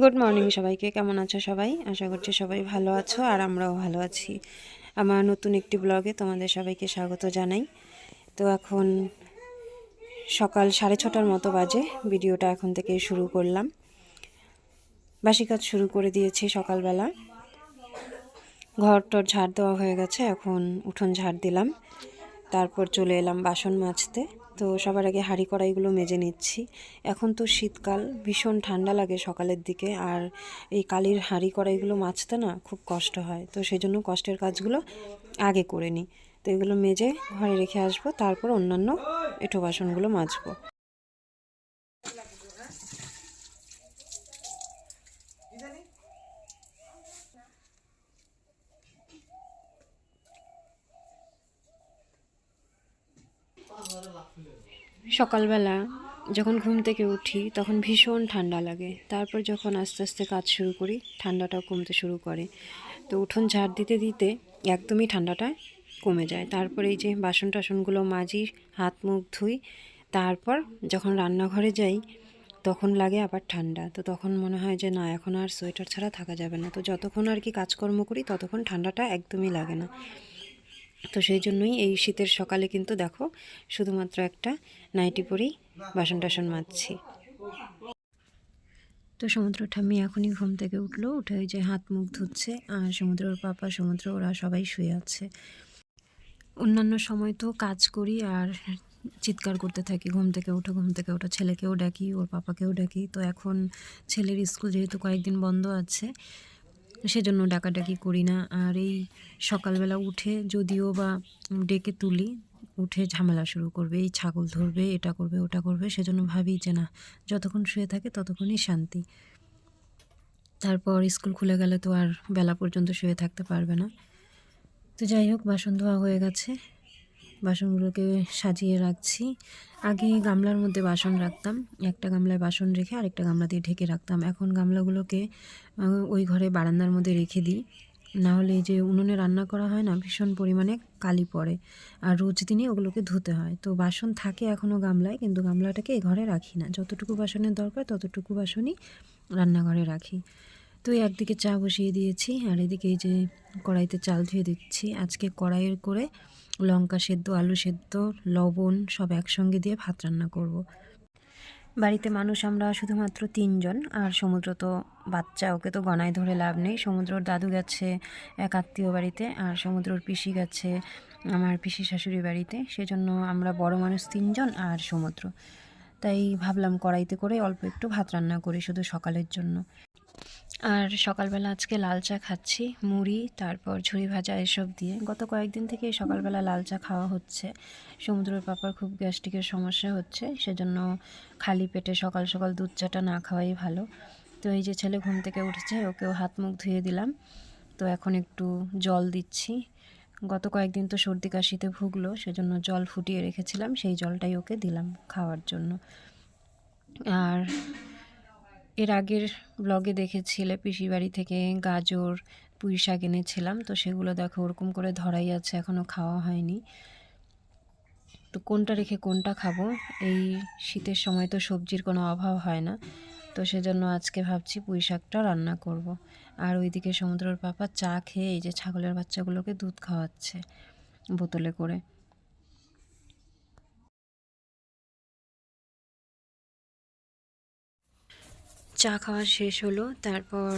Good morning সবাইকে, কেমন আছো সবাই? আশা করছি সবাই ভালো আছো আর আমরাও ভালো আছি। আমার নতুন একটি ব্লগে তোমাদের সবাইকে স্বাগত জানাই। তো এখন সকাল সাড়ে ছটার মতো বাজে, ভিডিওটা এখন থেকে শুরু করলাম। বাসি কাজ শুরু করে দিয়েছি সকালবেলা। ঘর টর ঝাড় দেওয়া হয়ে গেছে, এখন উঠোন ঝাড় দিলাম। তারপর চলে এলাম বাসন মাজতে। তো সবার আগে হাঁড়ি কড়াইগুলো মেজে নিচ্ছি। এখন তো শীতকাল, ভীষণ ঠান্ডা লাগে সকালের দিকে আর এই কালির হাঁড়ি কড়াইগুলো মাজতে না খুব কষ্ট হয়। তো সেই জন্য কষ্টের কাজগুলো আগে করে নিই। তো এগুলো মেজে ঘরে রেখে আসব, তারপর অন্যান্য এঁটো বাসনগুলো মাজবো। সকালবেলা যখন ঘুম থেকে উঠি, তখন ভীষণ ঠান্ডা লাগে। তারপর যখন আস্তে আস্তে কাজ শুরু করি, ঠান্ডাটাও কমতে শুরু করে। তো উঠোন ঝাড় দিতে দিতে একদমই ঠান্ডাটা কমে যায়। তারপর এই যে বাসন টাসনগুলো মাজি, হাত মুখ ধুই, তারপর যখন রান্নাঘরে যাই, তখন লাগে আবার ঠান্ডা। তো তখন মনে হয় যে, না, এখন আর সোয়েটার ছাড়া থাকা যাবে না। তো যতক্ষণ আর কি কাজকর্ম করি, ততক্ষণ ঠান্ডাটা একদমই লাগে না। তো সেই জন্যই এই শীতের সকালে কিন্তু দেখো শুধুমাত্র একটা নাইটি পরেই বাসন টাসন মাজছি। তো সমুদ্র ঠাম্মি এখনই ঘুম থেকে উঠল, উঠে ওই যে হাত মুখ ধুচ্ছে আর সমুদ্রের পাপা, সমুদ্র ওরা সবাই শুয়ে আছে। অন্যান্য সময় তো কাজ করি আর চিৎকার করতে থাকি, ঘুম থেকে উঠে, ঘুম থেকে ওঠো ছেলেকেও ডাকি, ওর পাপাকেও ডাকি। তো এখন ছেলের স্কুল যেহেতু কয়েকদিন বন্ধ আছে সেজন্য ডাকাডাকি করি না। আর এই সকালবেলা উঠে যদিও বা ডেকে তুলি, উঠে ঝামেলা শুরু করবে, এই ছাগল ধরবে, এটা করবে, ওটা করবে, সেজন্য ভাবি যে না, যতক্ষণ শুয়ে থাকে ততক্ষণই শান্তি। তারপর স্কুল খুলে গেলে তো আর বেলা পর্যন্ত শুয়ে থাকতে পারবে না। তো যাই হোক, বাসন ধোয়া হয়ে গেছে। বাসনগুলোকে সাজিয়ে রাখছি। আগে গামলার মধ্যে বাসন রাখতাম। একটা গামলায় বাসন রেখে আরেকটা গামলা দিয়ে ঢেকে রাখতাম। এখন গামলাগুলোকে ওই ঘরে বারান্দার মধ্যে রেখে দিই। না হলে যে উনুনে রান্না করা হয় না, ভীষণ পরিমাণে কালি পড়ে। আর রোজ দিনই ওগুলোকে ধুতে হয়। তো বাসন থাকে এখনও গামলায়, কিন্তু গামলাটাকে এ ঘরে রাখি না। যতটুকু বাসনের দরকার, ততটুকু বাসনই রান্নাঘরে রাখি। তো একদিকে চা বসিয়ে দিয়েছি, আর এদিকে এই যে কড়াইতে চাল ধুয়ে দিচ্ছি। আজকে কড়াইয়ের করে লঙ্কা সেদ্ধ, আলু সেদ্ধ, লবণ সব একসঙ্গে দিয়ে ভাত রান্না করব। বাড়িতে মানুষ আমরা শুধুমাত্র তিনজন, আর সমুদ্র তো বাচ্চা, ওকে তো গনায় ধরে লাভ নেই। সমুদ্রর দাদু গেছে এক আত্মীয় বাড়িতে, আর সমুদ্রর পিসি গেছে আমার পিসি শাশুড়ি বাড়িতে। সেজন্য আমরা বড় মানুষ তিনজন আর সমুদ্র। তাই ভাবলাম কড়াইতে করে অল্প একটু ভাত রান্না করি শুধু সকালের জন্য। আর সকালবেলা আজকে লাল চা খাচ্ছি, মুড়ি, তারপর ঝুড়ি ভাজা এসব দিয়ে। গত কয়েকদিন থেকে সকালবেলা লাল চা খাওয়া হচ্ছে। সমুদ্রের পাপার খুব গ্যাস্ট্রিকের সমস্যা হচ্ছে, সেজন্য খালি পেটে সকাল সকাল দুধ চাটা না খাওয়াই ভালো। তো এই যে ছেলে ঘুম থেকে উঠেছে, ওকেও হাত মুখ ধুয়ে দিলাম। তো এখন একটু জল দিচ্ছি। গত কয়েকদিন তো সর্দি কাশিতে ভুগলো, সেজন্য জল ফুটিয়ে রেখেছিলাম, সেই জলটাই ওকে দিলাম খাওয়ার জন্য। আর এর আগের ব্লগে দেখেছিলে পিসি বাড়ি থেকে গাজর, পুঁই শাক এনেছিলাম, তো সেগুলো দেখো ওরকম করে ধরাই আছে এখনও খাওয়া হয়নি। তো কোনটা রেখে কোনটা খাব? এই শীতের সময় তো সবজির কোনো অভাব হয় না, তো সেজন্য আজকে ভাবছি পুঁই শাকটা রান্না করব। আর ওইদিকে সমুদ্রের পাপা চা খেয়ে এই যে ছাগলের বাচ্চাগুলোকে দুধ খাওয়াচ্ছে বোতলে করে। চা খাওয়া শেষ হলো, তারপর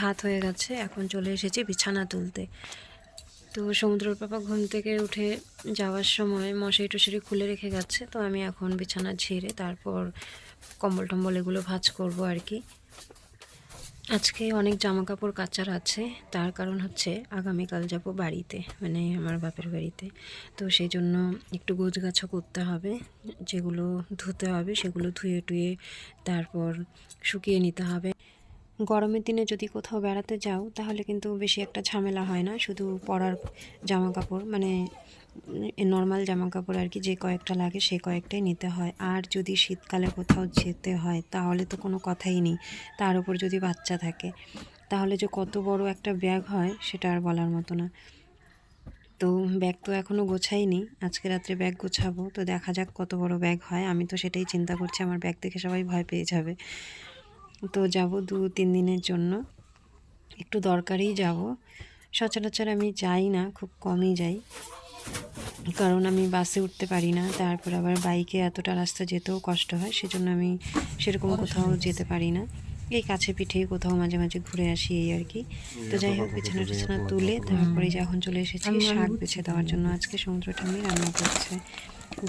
ভাত হয়ে গেছে, এখন চলে এসেছি বিছানা তুলতে। তো সমুদ্রর পাপা ঘুম থেকে উঠে যাওয়ার সময় মশারি টশারি খুলে রেখে গেছে, তো আমি এখন বিছানা ঝেড়ে তারপর কম্বল টম্বল এগুলো ভাজ করব আর কি। আজকে অনেক জামা কাপড় কাচার আছে, তার কারণ হচ্ছে আগামীকাল যাব বাড়িতে মানে আমার বাপের বাড়িতে। তো সেই জন্য একটু গোছগাছা করতে হবে, যেগুলো ধুতে হবে সেগুলো ধুয়ে টুয়ে তারপর শুকিয়ে নিতে হবে। গরমের দিনে যদি কোথাও বেড়াতে যাও, তাহলে কিন্তু বেশি একটা ঝামেলা হয় না। শুধু পরার জামা কাপড় মানে নর্মাল জামা কাপড় আর কি, যে কয়েকটা লাগে সে কয়েকটাই নিতে হয়। আর যদি শীতকালে কোথাও যেতে হয়, তাহলে তো কোনো কথাই নেই। তার উপর যদি বাচ্চা থাকে, তাহলে যে কত বড় একটা ব্যাগ হয়, সেটা আর বলার মতো না। তো ব্যাগ তো এখনও গোছাইনি। আজকে রাত্রে ব্যাগ গোছাবো। তো দেখা যাক কত বড় ব্যাগ হয়। আমি তো সেটাই চিন্তা করছি, আমার ব্যাগ দেখে সবাই ভয় পেয়ে যাবে। তো যাব দু তিন দিনের জন্য। একটু দরকারেই যাব। সচরাচর আমি যাই না খুব কমই যাই। কারণ আমি বাসে উঠতে পারি না তারপর আবার বাইকে এতটা রাস্তা যেতেও কষ্ট হয় সেজন্য আমি সেরকম কোথাও যেতে পারি না। এই কাছে পিঠেই কোথাও মাঝে মাঝে ঘুরে আসি এই আর কি। তো যাই হোক বিছানা টিছানা তুলে তারপরে যখন চলে এসেছি শাক বেছে দেওয়ার জন্য। আজকে সমুদ্র ঠাম্মি রান্না করছে।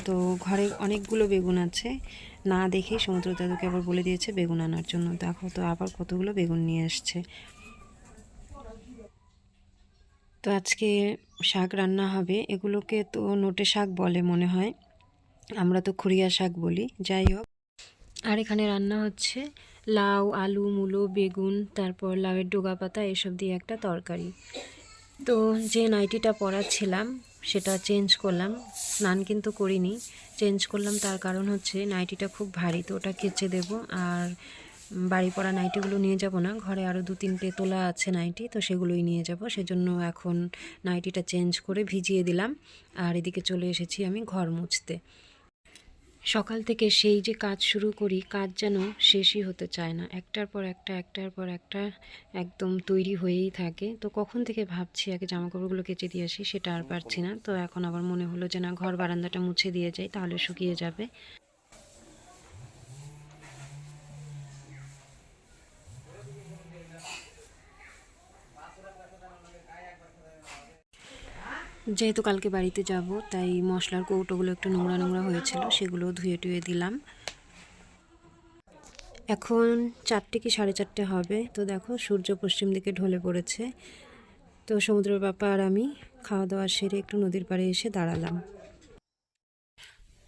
তো ঘরে অনেকগুলো বেগুন আছে না দেখে সমুদ্র দাদুকে আবার বলে দিয়েছে বেগুন আনার জন্য। দেখো তো আবার কতগুলো বেগুন নিয়ে আসছে। তো আজকে শাক রান্না হবে। এগুলোকে তো নোটে শাক বলে মনে হয়। আমরা তো খুরিয়া শাক বলি। যাই হোক। আর এখানে রান্না হচ্ছে লাউ, আলু, মূলো, বেগুন, তারপর লাউয়ের ডোগা পাতা, এসব দিয়ে একটা তরকারি। তো যে নাইটিটা পরাচ্ছিলাম সেটা চেঞ্জ করলাম। স্নান কিন্তু করিনি। চেঞ্জ করলাম তার কারণ হচ্ছে নাইটিটা খুব ভারী, তো ওটা কেচে দেব। আর বাড়ি পড়া নাইটিগুলো নিয়ে যাব না। ঘরে আরও দু তিনটে তোলা আছে নাইটি তো সেগুলোই নিয়ে যাব। সেজন্য এখন নাইটিটা চেঞ্জ করে ভিজিয়ে দিলাম। আর এদিকে চলে এসেছি আমি ঘর মুছতে। সকাল থেকে সেই যে কাজ শুরু করি, কাজ যেন শেষই হতে চায় না। একটার পর একটা, একটার পর একটা একদম তৈরি হয়েই থাকে। তো কখন থেকে ভাবছি আগে জামা কাপড়গুলো কেচে দিয়ে আসি, সেটা আর পারছি না। তো এখন আবার মনে হলো যে না, ঘর বারান্দাটা মুছে দিয়ে যাই, তাহলে শুকিয়ে যাবে। যেহেতু কালকে বাড়িতে যাব, তাই মশলার কৌটোগুলো একটু নোংরা নোংরা হয়েছিল, সেগুলো ধুয়ে টুয়ে দিলাম। এখন চারটে কি সাড়ে চারটে হবে? তো দেখো, সূর্য পশ্চিম দিকে ঢলে পড়েছে। তো সমুদ্রের বাপা আর আমি খাওয়া দাওয়া সেরে একটু নদীর পাড়ে এসে দাঁড়ালাম।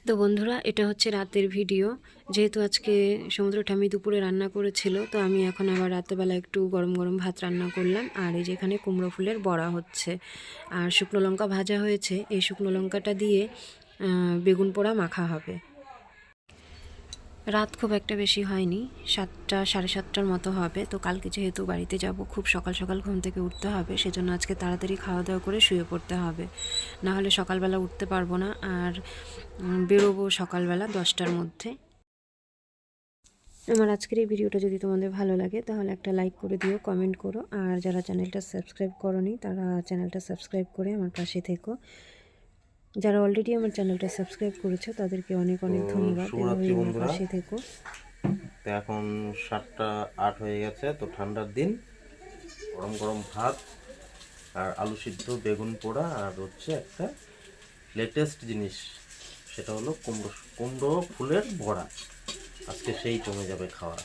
তো বন্ধুরা, এটা হচ্ছে রাতের ভিডিও। যেহেতু আজকে সমুদ্র ঠামি দুপুরে রান্না করেছিল, তো আমি এখন আবার রাতেবেলা একটু গরম গরম ভাত রান্না করলাম। আর এই যেখানে কুমড়ো ফুলের বড়া হচ্ছে। আর শুকনো লঙ্কা ভাজা হয়েছে। এই শুকনো লঙ্কাটা দিয়ে বেগুন পোড়া মাখা হবে। রাত খুব একটা বেশি হয়নি, সাতটা, সাড়ে সাতটার মতো হবে। তো কালকে যেহেতু বাড়িতে যাব, খুব সকাল সকাল ঘুম থেকে উঠতে হবে, সেজন্য আজকে তাড়াতাড়ি খাওয়া দাওয়া করে শুয়ে পড়তে হবে। না হলে সকালবেলা উঠতে পারব না, আর বেরোবো সকালবেলা দশটার মধ্যে। আমার আজকের এই ভিডিওটা যদি তোমাদের ভালো লাগে, তাহলে একটা লাইক করে দিও, কমেন্ট করো। আর যারা চ্যানেলটা সাবস্ক্রাইব করনি, তারা চ্যানেলটা সাবস্ক্রাইব করে আমার পাশে থেকো। যারা অলরেডি আমার চ্যানেলটা সাবস্ক্রাইব করেছ তাদেরকে অনেক অনেক ধন্যবাদ। শুভরাত্রি বন্ধুরা। পাশে থেকো। তো এখন সাতটা আট হয়ে গেছে তো ঠান্ডার দিন। গরম গরম ভাত আর আলু সিদ্ধ বেগুন পোড়া আর হচ্ছে একটা লেটেস্ট জিনিস। সেটা হলো কুমড়ো কুমড়ো ফুলের বড়া। আজকে সেই জমে যাবে খাওয়া।